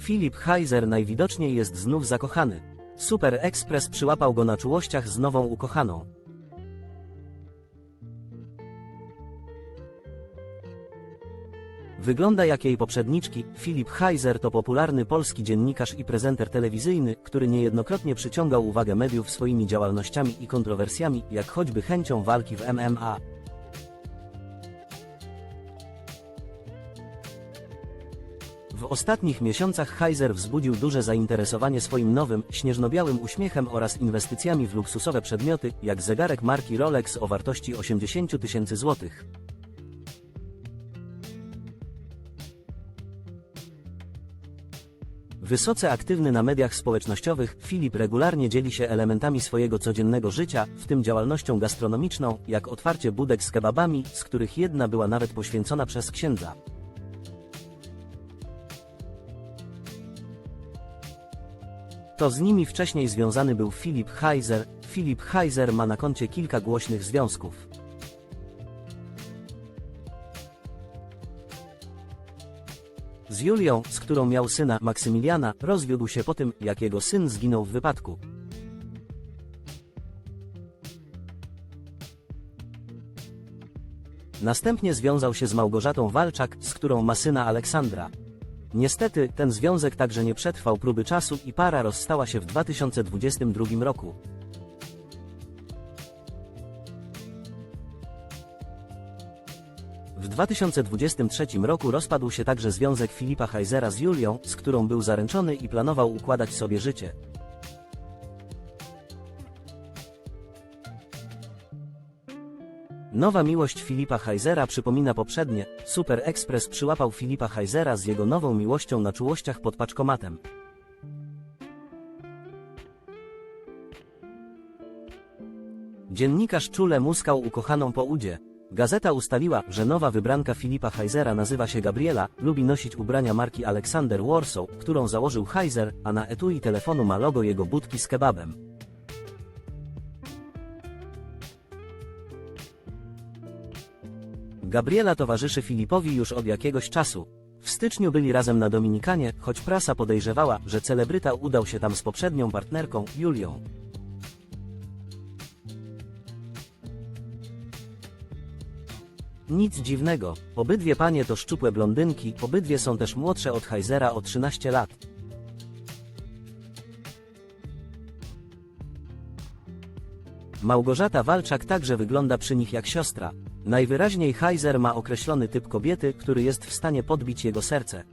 Filip Heiser najwidoczniej jest znów zakochany. Super Express przyłapał go na czułościach z nową ukochaną. Wygląda jak jej poprzedniczki, Filip Heiser to popularny polski dziennikarz i prezenter telewizyjny, który niejednokrotnie przyciągał uwagę mediów swoimi działalnościami i kontrowersjami, jak choćby chęcią walki w MMA. W ostatnich miesiącach Heiser wzbudził duże zainteresowanie swoim nowym, śnieżno-białym uśmiechem oraz inwestycjami w luksusowe przedmioty, jak zegarek marki Rolex o wartości 80 tysięcy złotych. Wysoce aktywny na mediach społecznościowych, Filip regularnie dzieli się elementami swojego codziennego życia, w tym działalnością gastronomiczną, jak otwarcie budek z kebabami, z których jedna była nawet poświęcona przez księdza. To z nimi wcześniej związany był Filip Heiser. Filip Heiser ma na koncie kilka głośnych związków. Z Julią, z którą miał syna Maksymiliana, rozwiódł się po tym, jak jego syn zginął w wypadku. Następnie związał się z Małgorzatą Walczak, z którą ma syna Aleksandra. Niestety, ten związek także nie przetrwał próby czasu i para rozstała się w 2022 roku. W 2023 roku rozpadł się także związek Filipa Heisera z Julią, z którą był zaręczony i planował układać sobie życie. Nowa miłość Filipa Heisera przypomina poprzednie. Super Express przyłapał Filipa Heisera z jego nową miłością na czułościach pod paczkomatem. Dziennikarz czule muskał ukochaną po udzie. Gazeta ustaliła, że nowa wybranka Filipa Heisera nazywa się Gabriela, lubi nosić ubrania marki Alexander Warsaw, którą założył Heiser, a na etui telefonu ma logo jego budki z kebabem. Gabriela towarzyszy Filipowi już od jakiegoś czasu. W styczniu byli razem na Dominikanie, choć prasa podejrzewała, że celebryta udał się tam z poprzednią partnerką, Julią. Nic dziwnego, obydwie panie to szczupłe blondynki, obydwie są też młodsze od Heisera o 13 lat. Małgorzata Walczak także wygląda przy nich jak siostra. Najwyraźniej Heiser ma określony typ kobiety, który jest w stanie podbić jego serce.